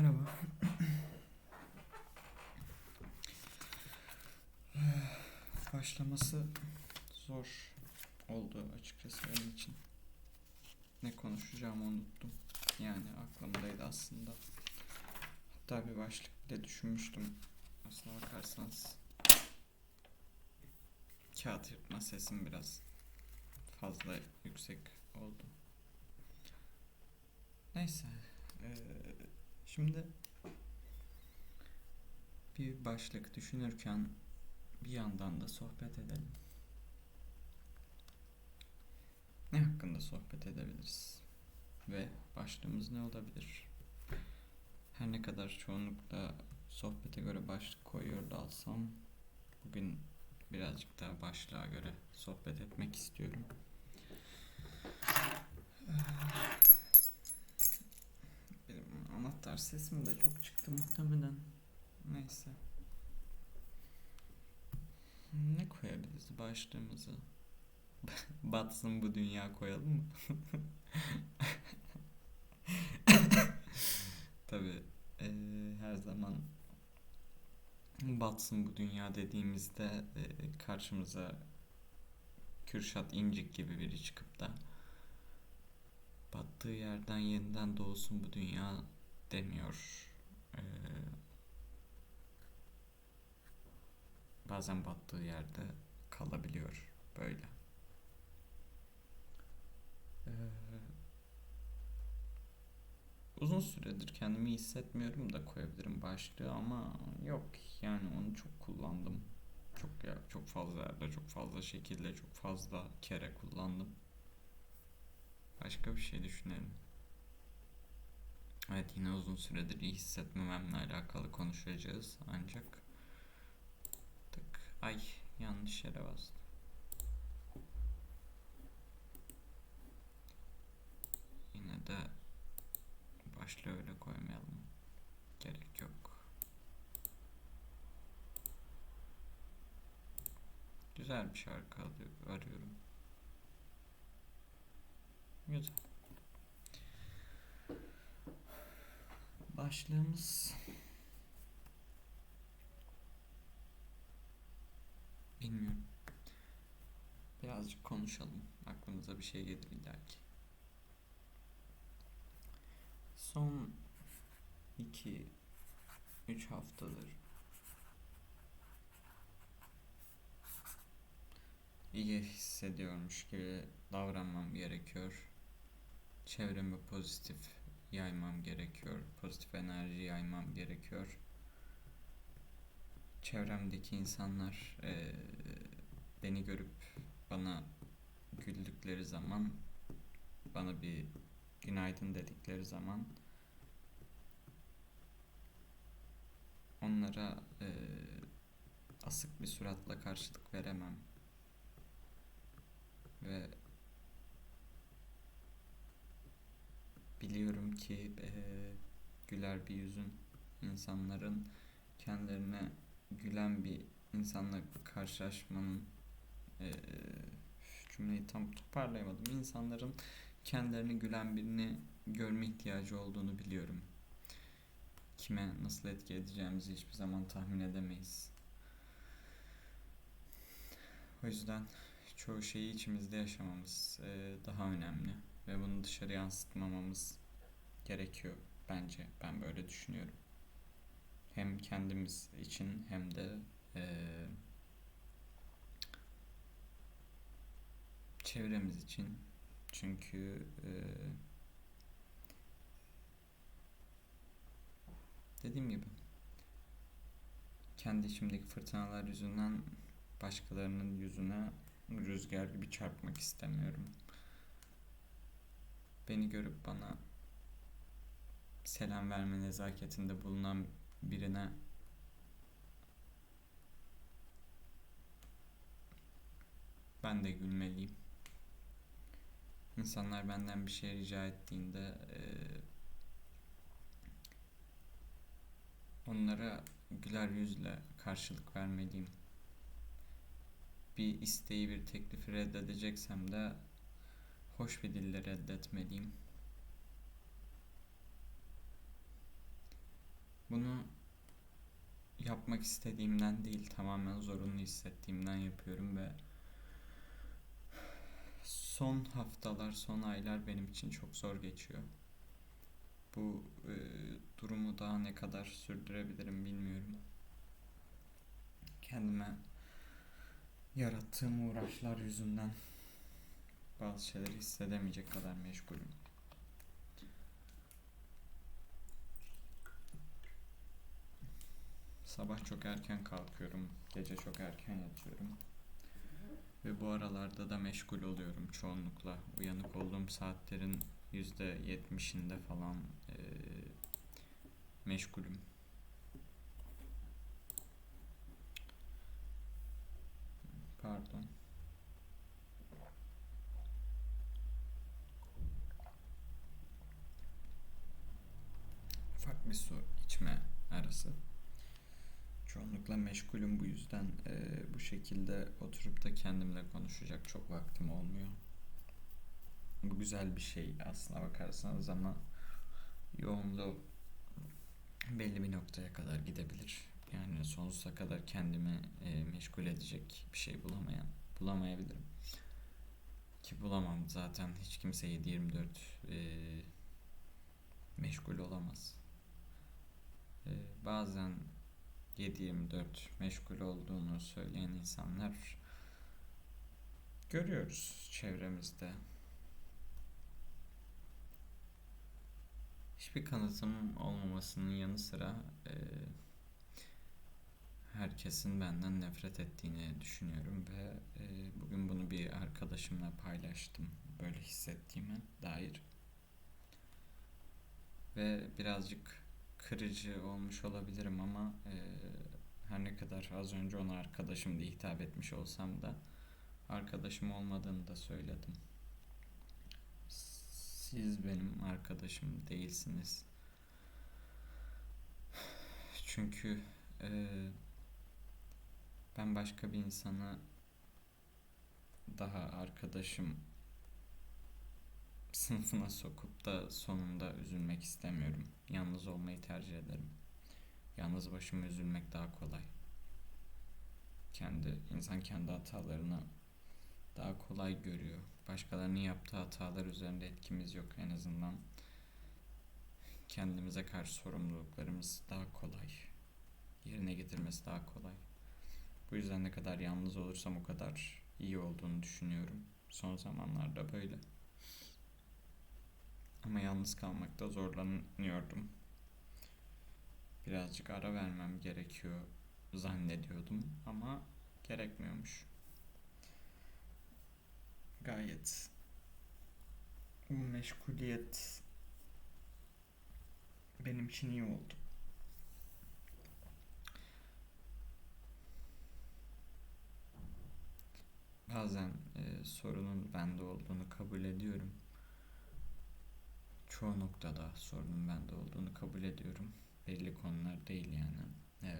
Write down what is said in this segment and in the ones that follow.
Merhaba. Başlaması zor oldu açıkçası benim için. Ne konuşacağımı unuttum. Yani aklımdaydı aslında. Hatta bir başlık bile düşünmüştüm. Aslına bakarsanız kağıt yırtma sesim biraz fazla yüksek oldu. Neyse. eee, şimdi bir başlık düşünürken bir yandan da sohbet edelim. Ne hakkında sohbet edebiliriz? Ve başlığımız ne olabilir? Her ne kadar çoğunlukla sohbete göre başlık koyuyor da alsam bugün birazcık daha başlığa göre sohbet etmek istiyorum. Anahtar sesim de çok çıktı muhtemelen. Neyse. Ne koyabiliriz başlığımızı? Batsın bu dünya koyalım mı? Tabii eee, her zaman batsın bu dünya dediğimizde eee, karşımıza Kürşat İncik gibi biri çıkıp da battığı yerden yeniden doğsun bu dünya demiyor. Eee, bazen battığı yerde kalabiliyor böyle. Eee, uzun süredir kendimi hissetmiyorum da koyabilirim başlığı ama yok yani onu çok kullandım. Çok ya çok fazla yerde, çok fazla şekilde, çok fazla kere kullandım. Başka bir şey düşünelim. Evet yine uzun süredir iyi hissetmememle alakalı konuşacağız ancak tık ay yanlış yere bastım. Yine de başlığı öyle koymayalım. Gerek yok. Güzel bir şarkı arıyorum. Güzel. Başlığımız bilmiyorum. Birazcık konuşalım. Aklımıza bir şey gelir illaki. Son 2 3 haftadır iyi hissediyormuş gibi davranmam gerekiyor. Çevreme pozitif yaymam gerekiyor. Pozitif enerji yaymam gerekiyor. Çevremdeki insanlar eee, beni görüp bana güldükleri zaman, bana bir günaydın dedikleri zaman onlara eee, asık bir suratla karşılık veremem. Ve biliyorum ki eee, güler bir yüzün insanların kendilerine gülen bir insanla karşılaşmanın eee, cümleyi tam toparlayamadım. İnsanların kendilerine gülen birini görme ihtiyacı olduğunu biliyorum. Kime nasıl etki edeceğimizi hiçbir zaman tahmin edemeyiz. O yüzden çoğu şeyi içimizde yaşamamız eee, daha önemli ve bunu dışarı yansıtmamamız gerekiyor bence. Ben böyle düşünüyorum. Hem kendimiz için hem de eee, çevremiz için. Çünkü eee, dediğim gibi kendi içimdeki fırtınalar yüzünden başkalarının yüzüne rüzgar gibi çarpmak istemiyorum. Beni görüp bana selam verme nezaketinde bulunan birine ben de gülmeliyim. İnsanlar benden bir şey rica ettiğinde eee, onlara güler yüzle karşılık vermeliyim. Bir isteği, bir teklifi reddedeceksem de hoş bir dille reddetmeliyim. Bunu yapmak istediğimden değil, tamamen zorunlu hissettiğimden yapıyorum ve son haftalar, son aylar benim için çok zor geçiyor. Bu e, durumu daha ne kadar sürdürebilirim bilmiyorum. Kendime yarattığım uğraşlar yüzünden bazı şeyleri hissedemeyecek kadar meşgulüm. Sabah çok erken kalkıyorum, gece çok erken yatıyorum. Ve bu aralarda da meşgul oluyorum çoğunlukla. Uyanık olduğum saatlerin yüzde yetmişinde falan eee, meşgulüm. Pardon. Bir su içme arası. Çoğunlukla meşgulüm bu yüzden eee, bu şekilde oturup da kendimle konuşacak çok vaktim olmuyor. Bu güzel bir şey aslına bakarsanız ama yoğunluğu belli bir noktaya kadar gidebilir. Yani sonsuza kadar kendimi eee, meşgul edecek bir şey bulamayan bulamayabilirim. Ki bulamam zaten hiç kimse 7-24 eee, meşgul olamaz. Bazen 7-24 meşgul olduğunu söyleyen insanlar görüyoruz çevremizde. Hiçbir kanıtım olmamasının yanı sıra eee, herkesin benden nefret ettiğini düşünüyorum ve eee, bugün bunu bir arkadaşımla paylaştım böyle hissettiğime dair. Ve birazcık kırıcı olmuş olabilirim ama eee, her ne kadar az önce ona arkadaşım diye hitap etmiş olsam da arkadaşım olmadığını da söyledim. Siz benim arkadaşım değilsiniz. Çünkü eee, ben başka bir insanı daha arkadaşım sınıfına sokup da sonunda üzülmek istemiyorum. Yalnız olmayı tercih ederim. Yalnız başıma üzülmek daha kolay. Kendi insan kendi hatalarını daha kolay görüyor. Başkalarının yaptığı hatalar üzerinde etkimiz yok en azından. Kendimize karşı sorumluluklarımız daha kolay. Yerine getirmesi daha kolay. Bu yüzden ne kadar yalnız olursam o kadar iyi olduğunu düşünüyorum. Son zamanlarda böyle. Ama yalnız kalmakta zorlanıyordum. Birazcık ara vermem gerekiyor zannediyordum ama gerekmiyormuş. Gayet bu meşguliyet benim için iyi oldu. Bazen e, sorunun bende olduğunu kabul ediyorum. Çoğu noktada sorunun bende olduğunu kabul ediyorum. Belli konular değil yani. E,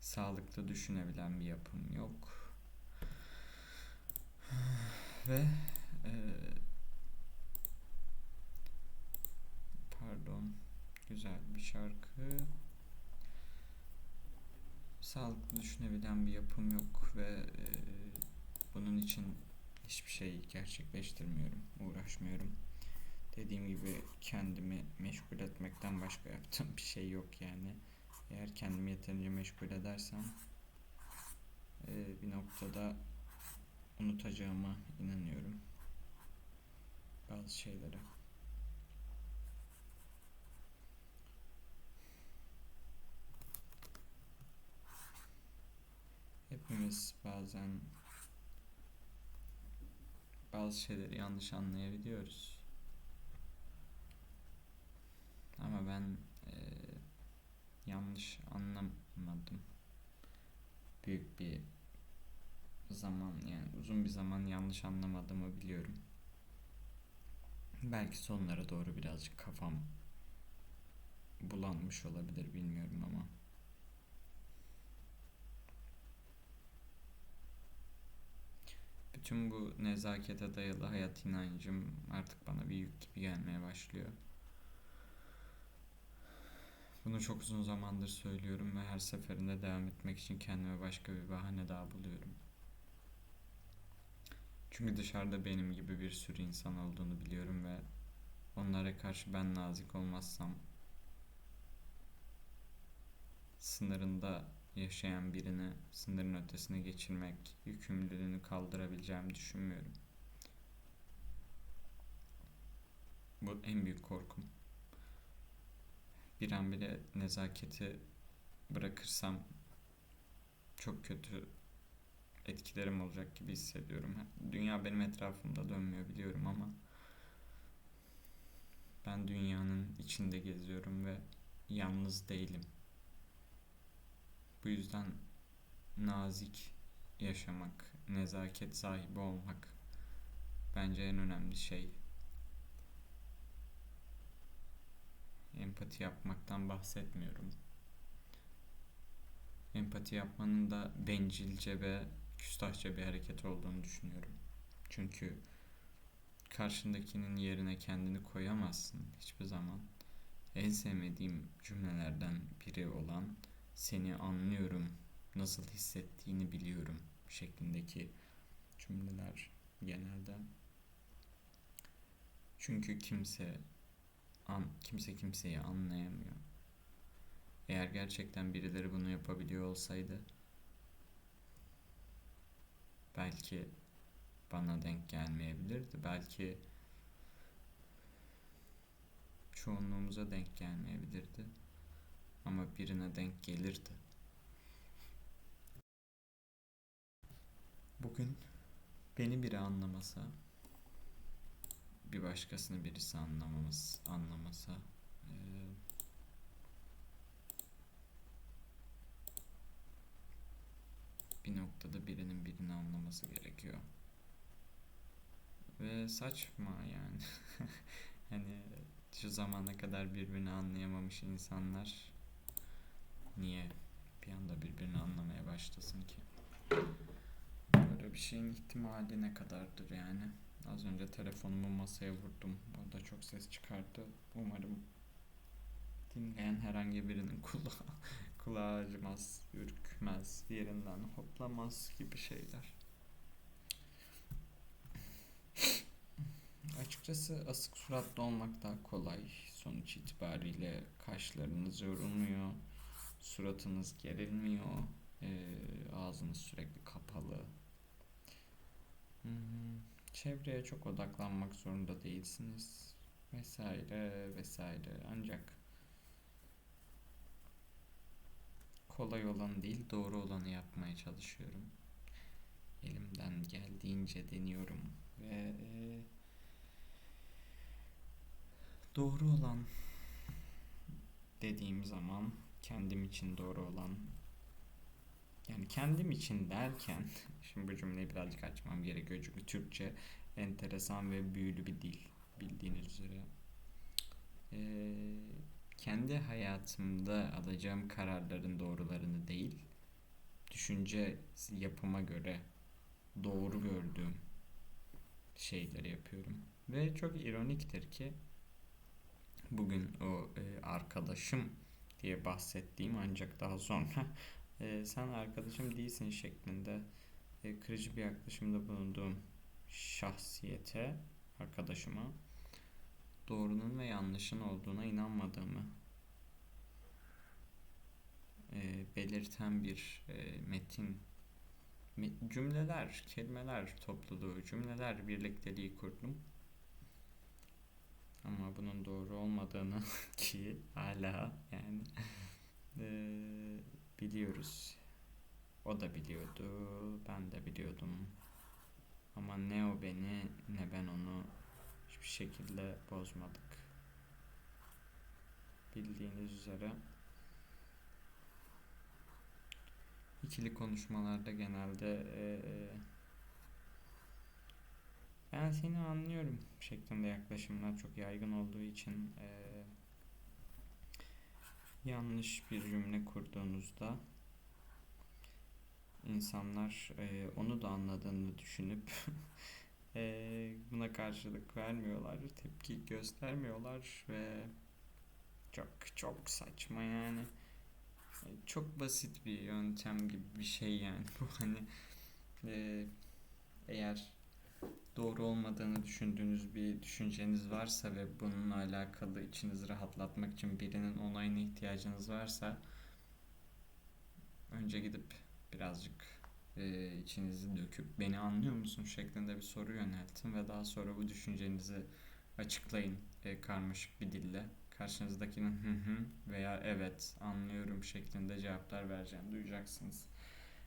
sağlıklı düşünebilen bir yapım yok. Ve e, pardon güzel bir şarkı. Sağlıklı düşünebilen bir yapım yok ve e, bunun için hiçbir şey gerçekleştirmiyorum, uğraşmıyorum. Dediğim gibi kendimi meşgul etmekten başka yaptığım bir şey yok yani. Eğer kendimi yeterince meşgul edersem e, bir noktada unutacağıma inanıyorum bazı şeyleri. Hepimiz bazen bazı şeyleri yanlış anlayabiliyoruz. Ama ben e, yanlış anlamadım. Büyük bir zaman yani uzun bir zaman yanlış anlamadığımı biliyorum. Belki sonlara doğru birazcık kafam bulanmış olabilir bilmiyorum ama. Bütün bu nezakete dayalı hayat inancım artık bana bir yük gibi gelmeye başlıyor. Bu Bunu çok uzun zamandır söylüyorum ve her seferinde devam etmek için kendime başka bir bahane daha buluyorum. Çünkü dışarıda benim gibi bir sürü insan olduğunu biliyorum ve onlara karşı ben nazik olmazsam sınırında yaşayan birini sınırın ötesine geçirmek yükümlülüğünü kaldırabileceğimi düşünmüyorum. Bu en büyük korkum. Bir an bile nezaketi bırakırsam çok kötü etkilerim olacak gibi hissediyorum. Dünya benim etrafımda dönmüyor biliyorum ama ben dünyanın içinde geziyorum ve yalnız değilim. Bu yüzden nazik yaşamak, nezaket sahibi olmak bence en önemli şey. Empati yapmaktan bahsetmiyorum. Empati yapmanın da bencilce ve küstahça bir hareket olduğunu düşünüyorum. Çünkü karşındakinin yerine kendini koyamazsın hiçbir zaman. En sevmediğim cümlelerden biri olan seni anlıyorum, nasıl hissettiğini biliyorum şeklindeki cümleler genelde. Çünkü kimse an, kimse kimseyi anlayamıyor. Eğer gerçekten birileri bunu yapabiliyor olsaydı belki bana denk gelmeyebilirdi. Belki çoğunluğumuza denk gelmeyebilirdi. Ama birine denk gelirdi. Bugün beni biri anlamasa, bir başkasını birisi anlamamız, anlamasa, e, bir noktada birinin birini anlaması gerekiyor. Ve saçma yani. hani şu zamana kadar birbirini anlayamamış insanlar niye bir anda birbirini anlamaya başlasın ki? Böyle bir şeyin ihtimali ne kadardır yani? Az önce telefonumu masaya vurdum. O da çok ses çıkardı. Umarım dinleyen herhangi birinin kulağı, kulağı acımaz, ürkmez, yerinden hoplamaz gibi şeyler. Açıkçası asık suratlı olmak daha kolay. Sonuç itibariyle kaşlarınız yorulmuyor, suratınız gerilmiyor, e, ağzınız sürekli kapalı. Hmm, çevreye çok odaklanmak zorunda değilsiniz vesaire vesaire. Ancak kolay olan değil doğru olanı yapmaya çalışıyorum. Elimden geldiğince deniyorum ve e, doğru olan dediğim zaman kendim için doğru olan yani kendim için derken şimdi bu cümleyi birazcık açmam gerekiyor çünkü Türkçe enteresan ve büyülü bir dil bildiğiniz üzere. Ee, kendi hayatımda alacağım kararların doğrularını değil, düşünce yapıma göre doğru gördüğüm şeyleri yapıyorum. Ve çok ironiktir ki bugün o e, arkadaşım diye bahsettiğim ancak daha sonra e, sen arkadaşım değilsin şeklinde e, kırıcı bir yaklaşımda bulunduğum şahsiyete, arkadaşıma doğrunun ve yanlışın olduğuna inanmadığımı e, belirten bir e, metin cümleler, kelimeler topluluğu, cümleler birlikteliği kurdum. Ama bunun doğru olmadığını ki hala yani e, biliyoruz. O da biliyordu, ben de biliyordum. Ama ne o beni ne ben onu hiçbir şekilde bozmadık. Bildiğiniz üzere ikili konuşmalarda genelde e, ben seni anlıyorum şeklinde yaklaşımlar çok yaygın olduğu için e, yanlış bir cümle kurduğunuzda insanlar e, onu da anladığını düşünüp e, buna karşılık vermiyorlar, tepki göstermiyorlar ve Çok çok saçma yani. Çok basit bir yöntem gibi bir şey yani bu hani e, eğer doğru olmadığını düşündüğünüz bir düşünceniz varsa ve bununla alakalı içinizi rahatlatmak için birinin onayına ihtiyacınız varsa önce gidip birazcık e, içinizi döküp beni anlıyor musun şeklinde bir soru yöneltin ve daha sonra bu düşüncenizi açıklayın e, karmaşık bir dille. Karşınızdakinin hı hı veya evet anlıyorum şeklinde cevaplar vereceğini duyacaksınız.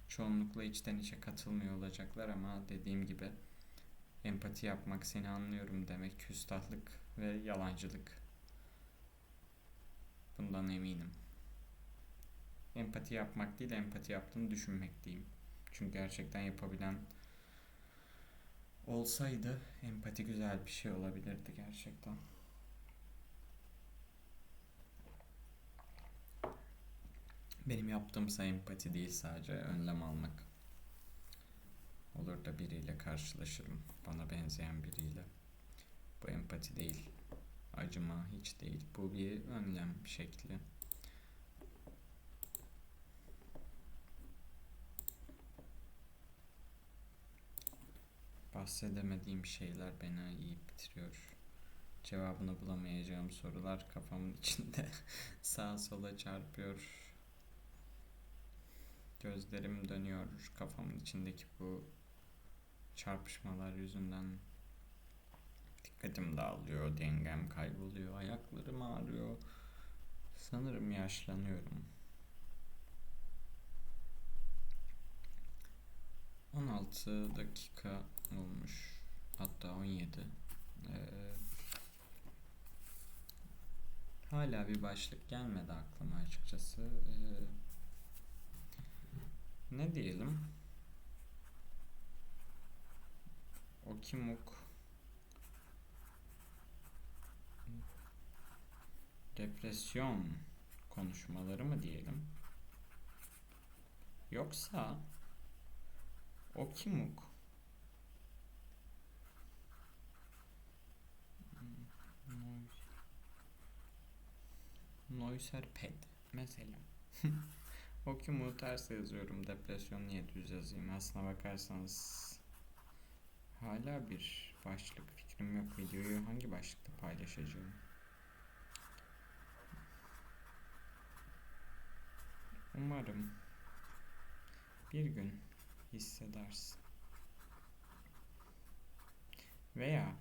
Çoğunlukla içten içe katılmıyor olacaklar ama dediğim gibi empati yapmak, seni anlıyorum demek küstahlık ve yalancılık. Bundan eminim. Empati yapmak değil, empati yaptığını düşünmek diyeyim. Çünkü gerçekten yapabilen olsaydı empati güzel bir şey olabilirdi gerçekten. Benim yaptığımsa empati değil sadece önlem almak. Olur da biriyle karşılaşırım. Bana benzeyen biriyle. Bu empati değil. Acıma hiç değil. Bu bir önlem şekli. Bahsedemediğim şeyler beni yiyip bitiriyor. Cevabını bulamayacağım sorular kafamın içinde sağa sola çarpıyor. Gözlerim dönüyor kafamın içindeki bu çarpışmalar yüzünden. Dikkatim dağılıyor, dengem kayboluyor, ayaklarım ağrıyor. Sanırım yaşlanıyorum. 16 dakika olmuş. Hatta 17. Ee, hala bir başlık gelmedi aklıma açıkçası. Ee, ne diyelim? Okimuk depresyon konuşmaları mı diyelim? Yoksa Okimuk Noiserped mesela. Okimuk'u ters yazıyorum. Depresyon niye düz yazayım? Aslına bakarsanız hala bir başlık fikrim yok. Videoyu hangi başlıkta paylaşacağım? Umarım bir gün hissedersin. Veya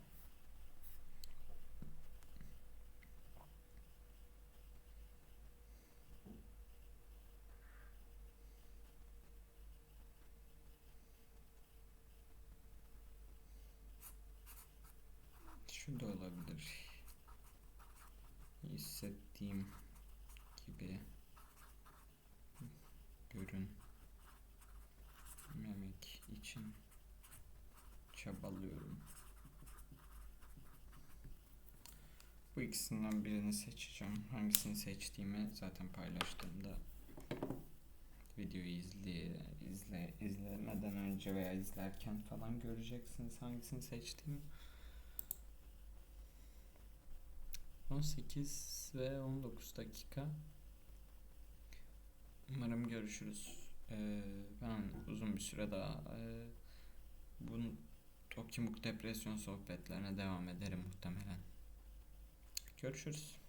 şu da olabilir. Hissettiğim gibi görün memek için çabalıyorum. Bu ikisinden birini seçeceğim. Hangisini seçtiğimi zaten paylaştığımda videoyu izle, izle izlemeden önce veya izlerken falan göreceksiniz hangisini seçtiğimi. 18 ve 19 dakika. Umarım görüşürüz. Ee, ben uzun bir süre daha e, bu Tokimuk depresyon sohbetlerine devam ederim muhtemelen. Görüşürüz.